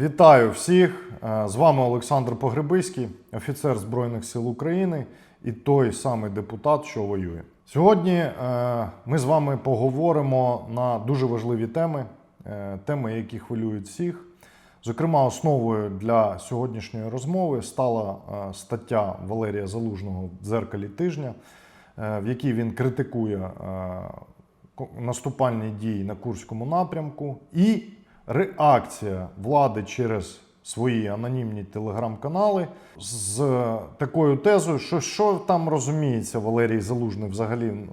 Вітаю всіх! Е, З вами Олександр Погребиський, офіцер Збройних сил України і той самий депутат, що воює. Сьогодні е, ми з вами поговоримо на дуже важливі теми, е, теми, які хвилюють всіх. Зокрема, основою для сьогоднішньої розмови стала стаття Валерія Залужного в дзеркалі тижня, в якій він критикує наступальні дії на Курському напрямку і реакція влади через свої анонімні телеграм-канали з такою тезою, що що там розуміється Валерій Залужний взагалі е,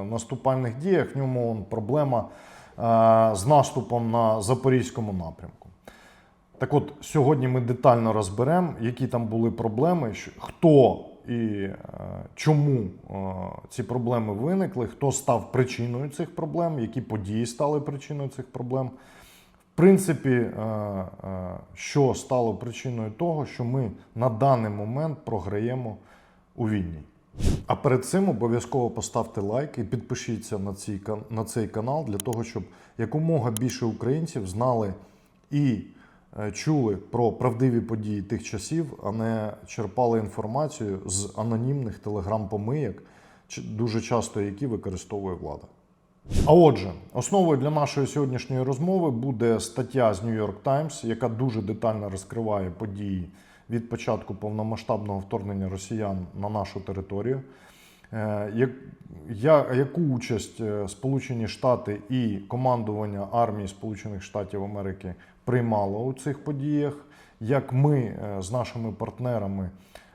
в наступальних діях. В ньому он, проблема е, з наступом на Запорізькому напрямку. Так от, сьогодні ми детально розберемо, які там були проблеми, хто і е, чому ці проблеми виникли, хто став причиною цих проблем, які події стали причиною цих проблем. Принципі, е, е, що стало причиною того, що ми на даний момент програємо у війні. А перед цим обов'язково поставте лайк і підпишіться на цей, на цей канал для того, щоб якомога більше українців знали і е, чули про правдиві події тих часів, а не черпали інформацію з анонімних телеграм-помийок, дуже часто які використовує влада. А отже, основою для нашої сьогоднішньої розмови буде стаття з New York Times, яка дуже детально розкриває події від початку повномасштабного вторгнення росіян на нашу територію. Е, Яку участь е, Сполучені Штати і командування армії Сполучених Штатів Америки приймало у цих подіях? Як ми е, з нашими партнерами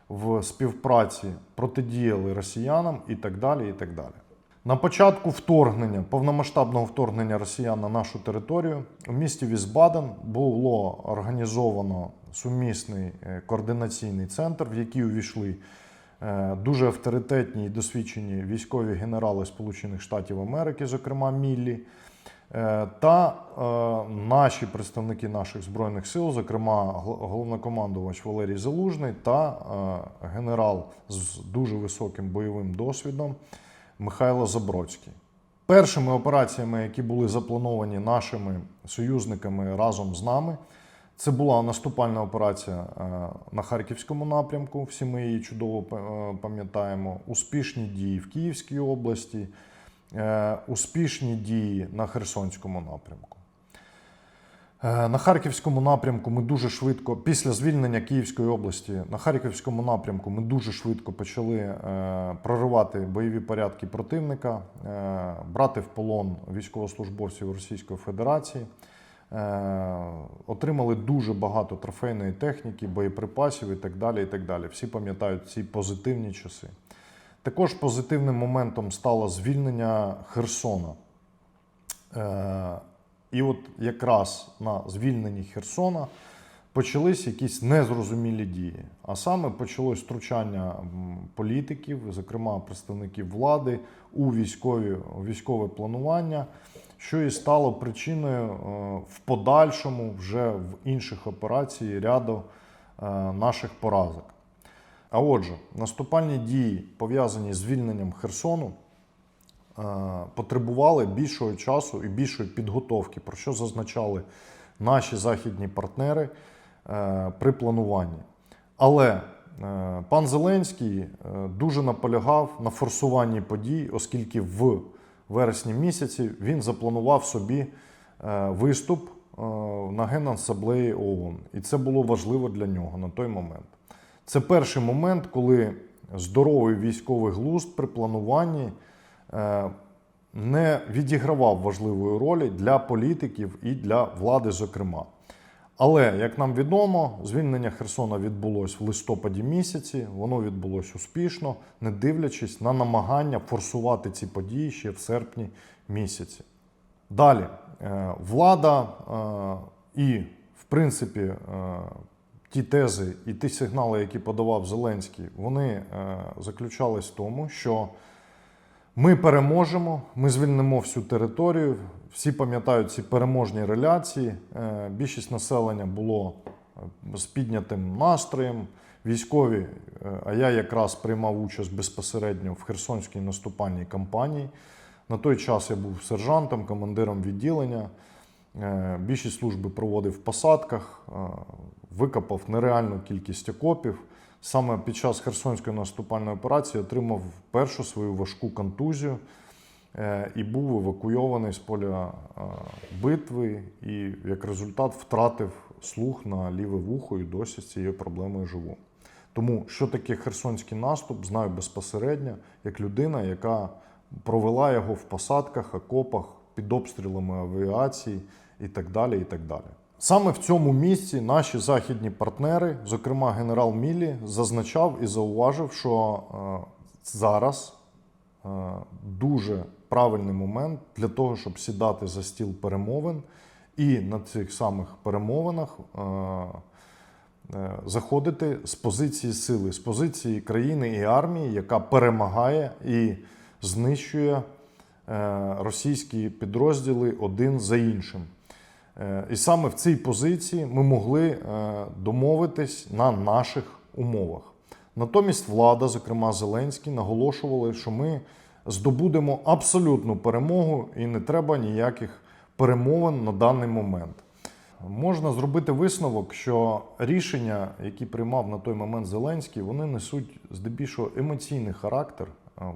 в співпраці протидіяли росіянам і так далі, і так далі. На початку вторгнення, повномасштабного вторгнення росіян на нашу територію у місті Візбаден було організовано сумісний е, координаційний центр, в який увійшли е, дуже авторитетні і досвідчені військові генерали Сполучених Штатів Америки, зокрема Міллі, е, та наші представники наших збройних сил, зокрема головнокомандувач Валерій Залужний та генерал з дуже високим бойовим досвідом. Михайло Забродський. Першими операціями, які були заплановані нашими союзниками разом з нами, це була наступальна операція е, на Харківському напрямку. Всі ми її чудово е, пам'ятаємо. Успішні дії в Київській області, е, успішні дії на Херсонському напрямку. Е, На Харківському напрямку ми дуже швидко, після звільнення Київської області, на Харківському напрямку ми дуже швидко почали е, проривати бойові порядки противника, е, брати в полон військовослужбовців Російської Федерації. Отримали дуже багато трофейної техніки, боєприпасів і так далі. і так далі. Всі пам'ятають ці позитивні часи. Також позитивним моментом стало звільнення Херсона. І от якраз на звільненні Херсона почались якісь незрозумілі дії. А саме почалось втручання політиків, зокрема представників влади, у військові, військове планування, що і стало причиною е, в подальшому вже в інших операцій ряду е, наших поразок. А отже, наступальні дії, пов'язані з звільненням Херсону, потребували більшого часу і більшої підготовки, про що зазначали наші західні партнери е, при плануванні. Але е, пан Зеленський е, дуже наполягав на форсуванні подій, оскільки в вересні місяці він запланував собі е, виступ е, на Генасамблеї ООН. І це було важливо для нього на той момент. Це перший момент, коли здоровий військовий глузд при плануванні е, не відігравав важливої ролі для політиків і для влади, зокрема. Але, як нам відомо, звільнення Херсона відбулось в листопаді місяці, воно відбулось успішно, не дивлячись на намагання форсувати ці події ще в серпні місяці. Далі, е, влада е, і, в принципі, е, ті тези і ті сигнали, які подавав Зеленський, вони е, заключались в тому, що ми переможемо, ми звільнимо всю територію. Всі пам'ятають ці переможні реляції. Е, Більшість населення було е, з піднятим настроєм. Військові, е, а я якраз приймав участь безпосередньо в Херсонській наступальній кампанії. На той час я був сержантом, командиром відділення. Більшість служби проводив в посадках, викопав нереальну кількість окопів. Саме під час Херсонської наступальної операції отримав першу свою важку контузію е, і був евакуйований з поля е, битви, і як результат втратив слух на ліве вухо і досі з цією проблемою живу. Тому що таке херсонський наступ, знаю безпосередньо, як людина, яка провела його в посадках, окопах, під обстрілами авіації і так далі. і так далі. Саме в цьому місці наші західні партнери, зокрема генерал Міллі, зазначав і зауважив, що е, зараз е, дуже правильний момент для того, щоб сідати за стіл перемовин і на цих самих перемовинах е, заходити з позиції сили, з позиції країни і армії, яка перемагає і знищує російські підрозділи один за іншим. Е, І саме в цій позиції ми могли е, домовитись на наших умовах. Натомість влада, зокрема Зеленський, наголошували, що ми здобудемо абсолютну перемогу і не треба ніяких перемовин на даний момент. Можна зробити висновок, що рішення, які приймав на той момент Зеленський, вони несуть здебільшого емоційний характер,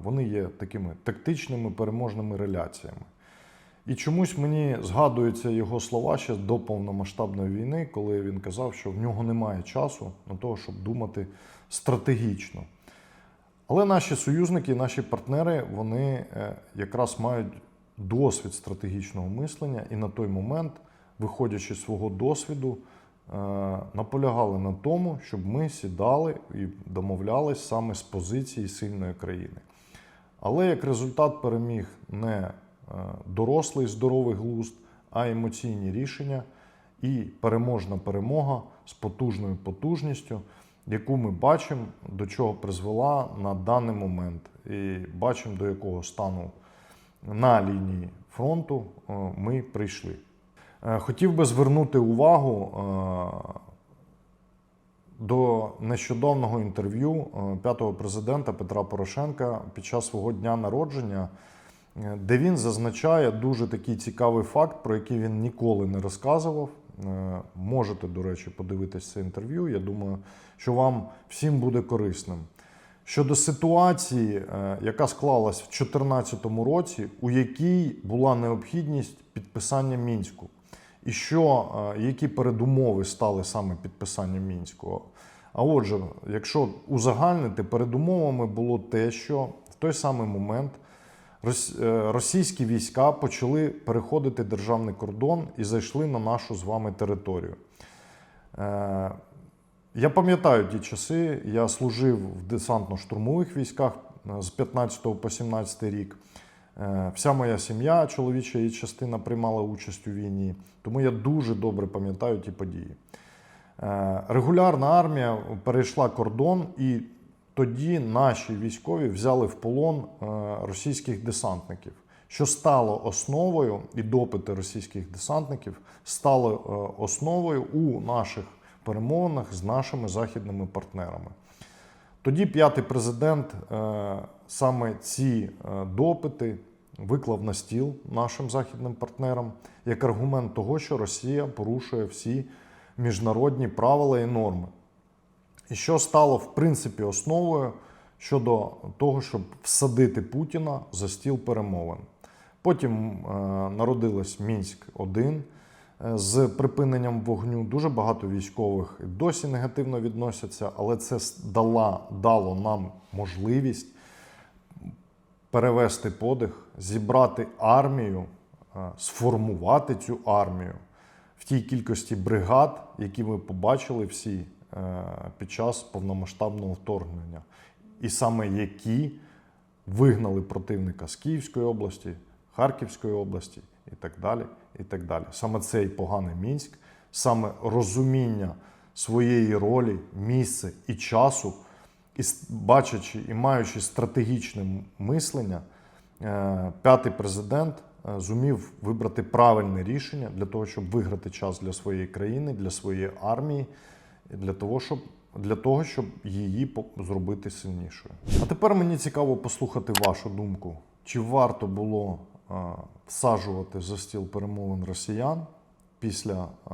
вони є такими тактичними переможними реляціями. І чомусь мені згадуються його слова ще до повномасштабної війни, коли він казав, що в нього немає часу на того, щоб думати стратегічно. Але наші союзники, наші партнери, вони е, якраз мають досвід стратегічного мислення, і на той момент, виходячи з свого досвіду, е, наполягали на тому, щоб ми сідали і домовлялись саме з позиції сильної країни. Але як результат переміг не дорослий здоровий глузд, а емоційні рішення і переможна перемога з потужною потужністю, яку ми бачимо, до чого призвела на даний момент, і бачимо, до якого стану на лінії фронту е, ми прийшли. Е, Хотів би звернути увагу е, до нещодавнього інтерв'ю е, п'ятого президента Петра Порошенка під час свого дня народження, е, де він зазначає дуже такий цікавий факт, про який він ніколи не розказував. Е, Можете, до речі, подивитись це інтерв'ю. Я думаю, що вам всім буде корисним. Щодо ситуації, е, яка склалась в 2014 році, у якій була необхідність підписання мінську, і що е, які передумови стали саме підписанням мінського. А отже, якщо узагальнити, передумовами було те, що в той самий момент е, російські війська почали переходити державний кордон і зайшли на нашу з вами територію. Е, Я пам'ятаю ті часи, я служив в десантно-штурмових військах е, з 15 по 17 рік. Е, Вся моя сім'я, чоловіча її частина приймала участь у війні, тому я дуже добре пам'ятаю ті події. Е, Регулярна армія перейшла кордон, і тоді наші військові взяли в полон е, російських десантників, що стало основою, і допити російських десантників стали е, основою у наших перемовинах з нашими західними партнерами. Тоді п'ятий президент е, саме ці допити виклав на стіл нашим західним партнерам як аргумент того, що Росія порушує всі міжнародні правила і норми. І що стало в принципі основою щодо того, щоб всадити Путіна за стіл перемовин. Потім е, народилась Мінськ 1 е, з припиненням вогню. Дуже багато військових досі негативно відносяться, але це дала, дало нам можливість перевести подих, зібрати армію, е, сформувати цю армію в тій кількості бригад, які ми побачили всі під час повномасштабного вторгнення, і саме які вигнали противника з Київської області, Харківської області і так далі. І так далі. Саме цей поганий мінськ, саме розуміння своєї ролі, місця і часу, і бачачи і маючи стратегічне мислення, е, п'ятий президент е, зумів вибрати правильне рішення для того, щоб виграти час для своєї країни, для своєї армії, для того, щоб, для того, щоб її зробити сильнішою. А тепер мені цікаво послухати вашу думку. Чи варто було е, всаджувати за стіл перемовин росіян, після е,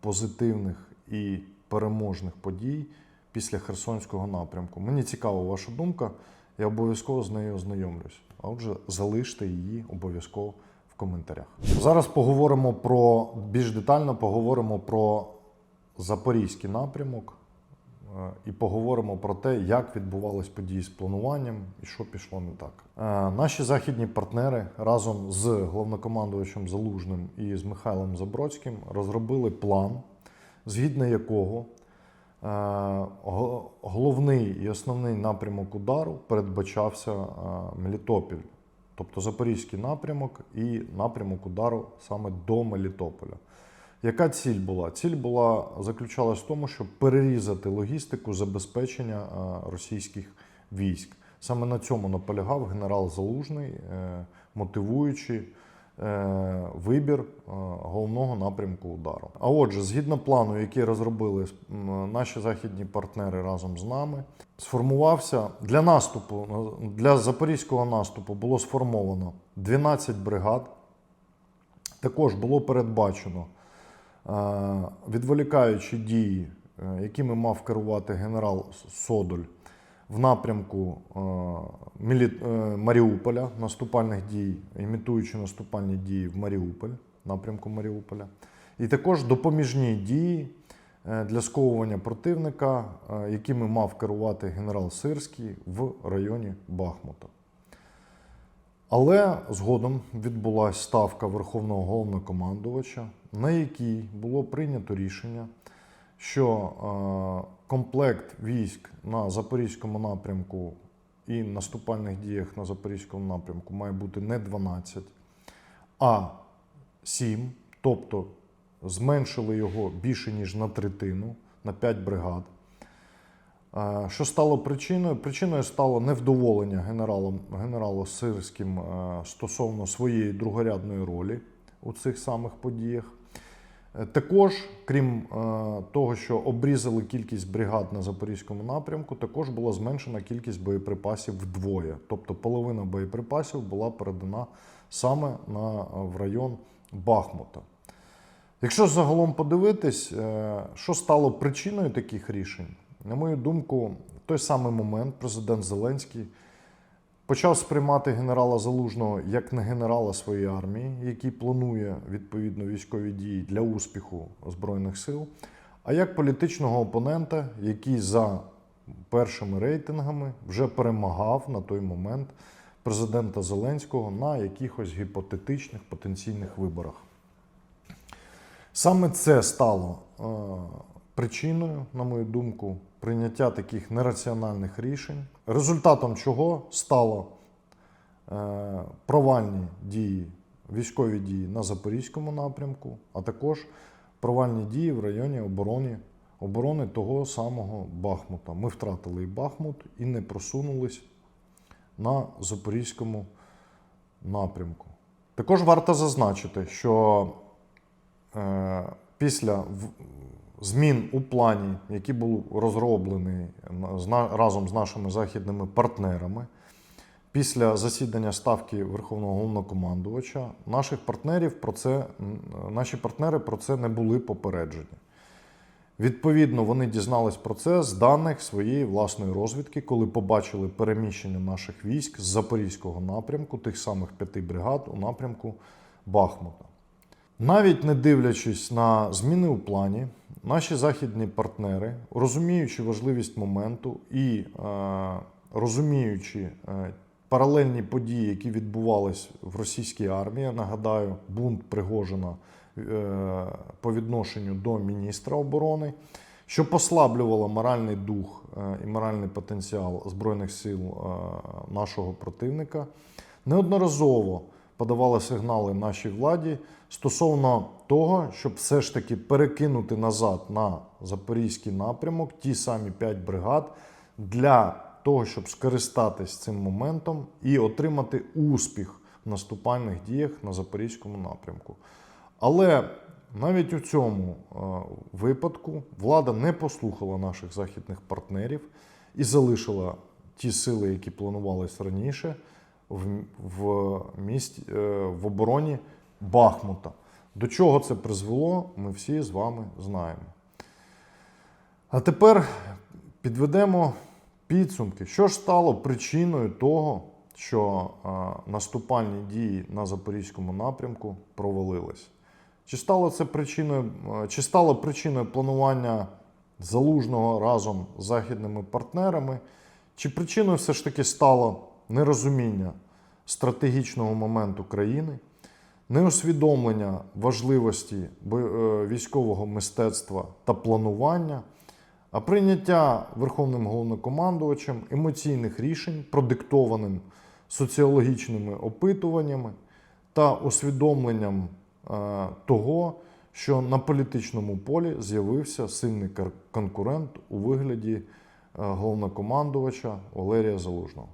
позитивних і переможних подій після Херсонського напрямку. Мені цікава ваша думка, я обов'язково з нею ознайомлюсь. А отже, залиште її обов'язково в коментарях. Зараз поговоримо про більш детально поговоримо про Запорізький напрямок е, і поговоримо про те, як відбувались події з плануванням і що пішло не так. Е, Наші західні партнери разом з головнокомандувачем Залужним і з Михайлом Забродським розробили план, згідно якого е, головний і основний напрямок удару передбачався Мелітопіль, тобто Запорізький напрямок і напрямок удару саме до Мелітополя. Яка ціль була? Ціль була заключалась в тому, щоб перерізати логістику забезпечення е, російських військ. Саме на цьому наполягав генерал Залужний, е, мотивуючи е, вибір головного напрямку удару. А отже, згідно плану, який розробили наші західні партнери разом з нами, сформувався для наступу для запорізького наступу було сформовано 12 бригад. Також було передбачено відволікаючі дії, е, якими мав керувати генерал Содоль в напрямку е, е, Маріуполя, наступальних дій, імітуючи наступальні дії в Маріуполь, напрямку Маріуполя. І також допоміжні дії для сковування противника, якими мав керувати генерал Сирський в районі Бахмута. Але згодом відбулася ставка Верховного головнокомандувача, на якій було прийнято рішення, що е, комплект військ на Запорізькому напрямку і наступальних діях на Запорізькому напрямку має бути не 12, а 7, тобто зменшили його більше ніж на третину, на 5 бригад. Що стало причиною? Причиною стало невдоволення генералом, генералом Сирським е, стосовно своєї другорядної ролі у цих самих подіях. Е, Також, крім е, того, що обрізали кількість бригад на Запорізькому напрямку, також була зменшена кількість боєприпасів вдвоє. Тобто половина боєприпасів була передана саме на, в район Бахмута. Якщо загалом подивитись, що стало причиною таких рішень, на мою думку, в той самий момент президент Зеленський почав сприймати генерала Залужного як не генерала своєї армії, який планує відповідно військові дії для успіху Збройних сил, а як політичного опонента, який за першими рейтингами вже перемагав на той момент президента Зеленського на якихось гіпотетичних потенційних виборах. Саме це стало е, причиною, на мою думку, прийняття таких нераціональних рішень, результатом чого стало е, провальні дії, військові дії на Запорізькому напрямку, а також провальні дії в районі оборони, оборони того самого Бахмута. Ми втратили і Бахмут і не просунулись на Запорізькому напрямку. Також варто зазначити, що Е, після змін у плані, який був розроблений разом з нашими західними партнерами, після засідання ставки Верховного головнокомандувача, наших партнерів про це, наші партнери про це не були попереджені. Відповідно, вони дізнались про це з даних своєї власної розвідки, коли побачили переміщення наших військ з Запорізького напрямку, тих самих п'яти бригад у напрямку Бахмута. Навіть не дивлячись на зміни у плані, наші західні партнери, розуміючи важливість моменту і е, розуміючи е, паралельні події, які відбувались в російській армії, нагадаю, бунт Пригожина е, по відношенню до міністра оборони, що послаблювало моральний дух і моральний потенціал Збройних сил нашого противника, неодноразово подавали сигнали нашій владі стосовно того, щоб все ж таки перекинути назад на запорізький напрямок ті самі 5 бригад для того, щоб скористатись цим моментом і отримати успіх в наступальних діях на запорізькому напрямку. Але навіть у цьому е, випадку влада не послухала наших західних партнерів і залишила ті сили, які планувались раніше, в, в місті е, в обороні Бахмута. До чого це призвело, ми всі з вами знаємо. А тепер підведемо підсумки. Що ж стало причиною того, що е, наступальні дії на Запорізькому напрямку провалились? Чи стало це причиною, е, чи стало причиною планування залужного разом з західними партнерами? Чи причиною все ж таки стало нерозуміння стратегічного моменту країни, неусвідомлення важливості е, військового мистецтва та планування, а прийняття Верховним головнокомандувачем емоційних рішень, продиктованим соціологічними опитуваннями та усвідомленням е, того, що на політичному полі з'явився сильний конкурент у вигляді е, головнокомандувача Валерія Залужного.